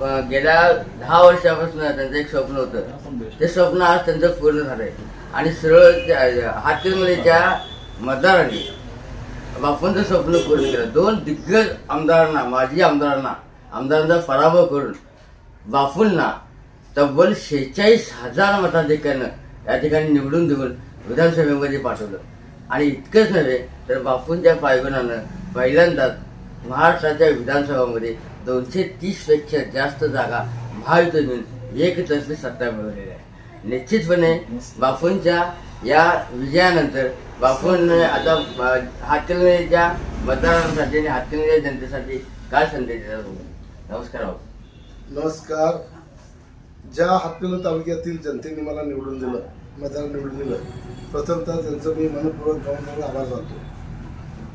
गेल्या दहा वर्षापासून त्यांचं एक स्वप्न होतं. ते स्वप्न आज त्यांचं पूर्ण झालंय. आणि सरळ हातीमध्येच्या मतदारांनी बापूंचं स्वप्न पूर्ण केलं. दोन दिग्गज आमदारांना माजी आमदारांना आमदारांचा पराभव करून बापूंना तब्बल शेहेचाळीस हजार मताधिक्यानं या ठिकाणी निवडून देऊन विधानसभेमध्ये पाठवलं. आणि इतकंच नव्हे तर बापूंच्या पायगुणानं पहिल्यांदाच महाराष्ट्राच्या विधानसभामध्ये दोनशे तीसपेक्षा जास्त जागा महायुतीतून एकतर्फी सत्ता मिळवलेली आहे निश्चितपणे बापूंच्या या विजयानंतर बापून आता अ, हातकणंगलेच्या मतदारांसाठी आणि हातकणंगले जनतेसाठी काय संदेश देतात नमस्कार बाबू नमस्कार. ज्या हातकणंगले तालुक्यातील जनतेने मला निवडून दिलं मतदार निवडून दिलं प्रथमतः त्यांचं मी मनपूर्वक गाऊन आभार मानतो.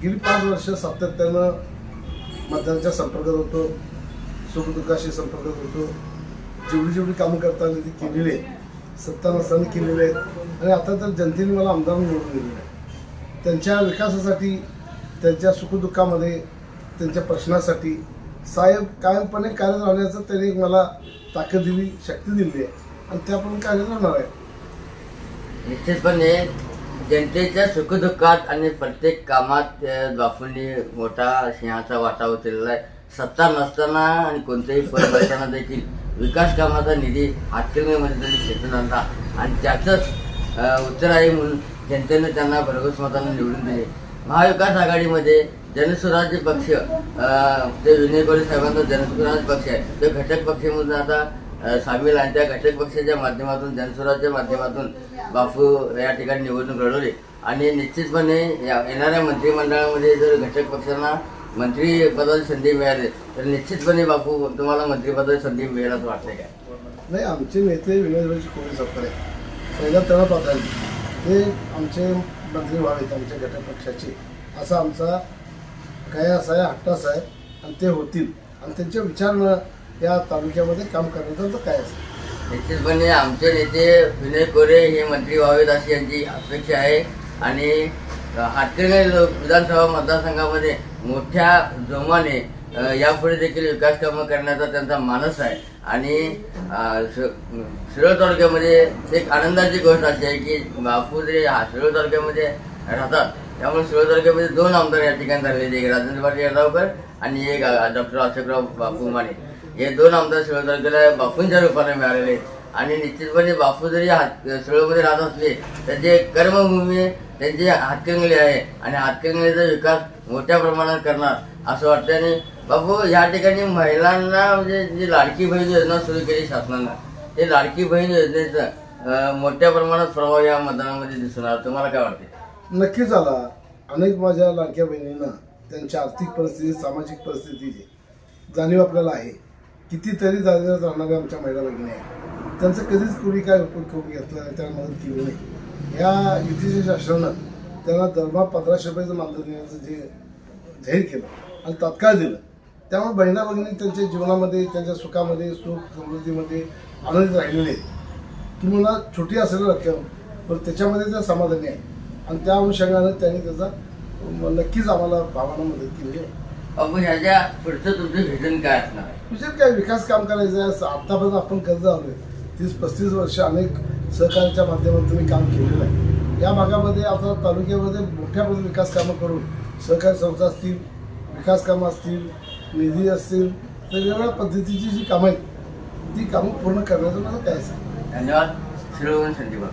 गेली पाच वर्ष सातत्यानं मतदारांच्या संपर्कात होतो. सुखदुःखाशी संपर्क होतो जेवढी जेवढी कामं करता आली ती केलेली आहे सत्ता नसताना केलेली आहेत. आणि आता तर जनतेने मला आमदार निवडून दिलेलं आहे त्यांच्या विकासासाठी त्यांच्या सुखदुःखामध्ये त्यांच्या प्रश्नासाठी साहेब कायमपणे कार्यरत राहण्याचं त्यांनी एक मला ताकद दिली शक्ती दिली आहे. आणि त्यापण कार्यरत राहणार आहे. निश्चितपणे जनतेच्या सुखदुःखात आणि प्रत्येक कामात बापूंनी मोठा सिंहाचा वाटा उचललेला आहे. सत्ता नसताना आणि कोणत्याही पद नसताना देखील विकास कामाचा निधी हातकणंगलेमध्ये त्यांनी खेचून आणला आणि त्याचंच उत्तर आहे म्हणून जनतेने त्यांना भरघोस मतानं निवडून दिले. महाविकास आघाडीमध्ये जनस्वराज्य पक्ष ते विनय गोरे साहेबांचा जनस्वराज्य पक्ष आहे. तो घटक पक्ष म्हणून आता सामील आहे. त्या घटक पक्षाच्या माध्यमातून जनस्वराज्य माध्यमातून बापू या ठिकाणी निवडणूक लढवली. आणि निश्चितपणे या येणाऱ्या मंत्रिमंडळामध्ये जर घटक पक्षांना मंत्रिपदाची संधी मिळाली. तर निश्चितपणे बापू तुम्हाला मंत्रिपदाची संधी मिळेल असं वाटतंय काय? नाही आमचे नेते विनोदरावजी कोळी सरकार आहे पहिल्या त्यांना प्राधान्य ते आमचे मंत्री व्हावेत आमच्या घटक पक्षाचे. असा आमचा काय असा आहे हट्टास आहे आणि ते होतील. आणि त्यांच्या विचारनं या तालुक्यामध्ये काम करण्याचं काय असेल निश्चितपणे आमचे नेते विनय कोरे हे मंत्री व्हावेत अशी यांची अपेक्षा आहे. आणि हातकणंगले लोक विधानसभा मतदारसंघामध्ये मोठ्या जोमाने यापुढे देखील विकास कामं करण्याचा त्यांचा मानस आहे. आणि शिरोळ तालुक्यामध्ये एक आनंदाची गोष्ट अशी आहे की बापू जे हा शिरोळ तालुक्यामध्ये राहतात. त्यामुळे शिरोळ तालुक्यामध्ये दोन आमदार या ठिकाणी झालेले एक राजेंद्र पाटील यड्रावकर आणि एक डॉक्टर अशोकराव बापू माने हे दोन आमदार शिरोळ तालुक्याला बापूंच्या रूपाने मिळालेले आहेत. आणि निश्चितपणे बापू जरी हात शिरोळमध्ये राहत असले त्यांचे कर्मभूमी त्यांची हातकणंगले आहे. आणि हातकणंगलेचा विकास मोठ्या प्रमाणात करणार असं वाटतं आणि बापू या ठिकाणी महिलांना म्हणजे जी लाडकी बहीण योजना सुरू केली शासनानं ते लाडकी बहीण योजनेचा मोठ्या प्रमाणात प्रभाव या मतदानामध्ये दिसून आला तुम्हाला काय वाटते नक्कीच आला अनेक माझ्या लाडक्या बहिणींना त्यांच्या आर्थिक परिस्थिती सामाजिक परिस्थितीची जाणीव आपल्याला आहे. कितीतरी जागेवर राहणाऱ्या आमच्या महिला भगिनी आहेत. त्यांचं कधीच कोणी काय उपयोग करून घेतला नाही त्यांना मदत केली नाही. या युतीच्या शासनानं त्यांना दरमहा पंधराशे रुपयाचं मानधन देण्याचं जे जाहीर केलं आणि तात्काळ दिलं त्यामुळे बहिणा भगिनी त्यांच्या जीवनामध्ये त्यांच्या सुखामध्ये सुख समृद्धीमध्ये आनंदित राहिलेले आहेत. तुम्हाला छोटी असेल रक्कम पण त्याच्यामध्ये त्या समाधानी आहे आणि त्या अनुषंगानं त्यांनी त्याचा नक्कीच आम्हाला भावांना मदत केली आहे. ह्याच्या पुढचं तुमचं व्हिजन काय असणार? आहे म्हणजे काय? विकास काम करायचं आहे. आतापर्यंत आपण कर्ज आलोय. तीस पस्तीस वर्ष अनेक सहकार्याच्या माध्यमातून मी काम केलेलं आहे. या भागामध्ये आता तालुक्यामध्ये मोठ्या प्रमाणात विकास कामं करून सहकारी संस्था असतील विकास कामं असतील निधी असतील वेगवेगळ्या पद्धतीची जी कामं आहेत ती कामं पूर्ण करण्याचं मला काय असेल धन्यवाद. शिरोवून संदीप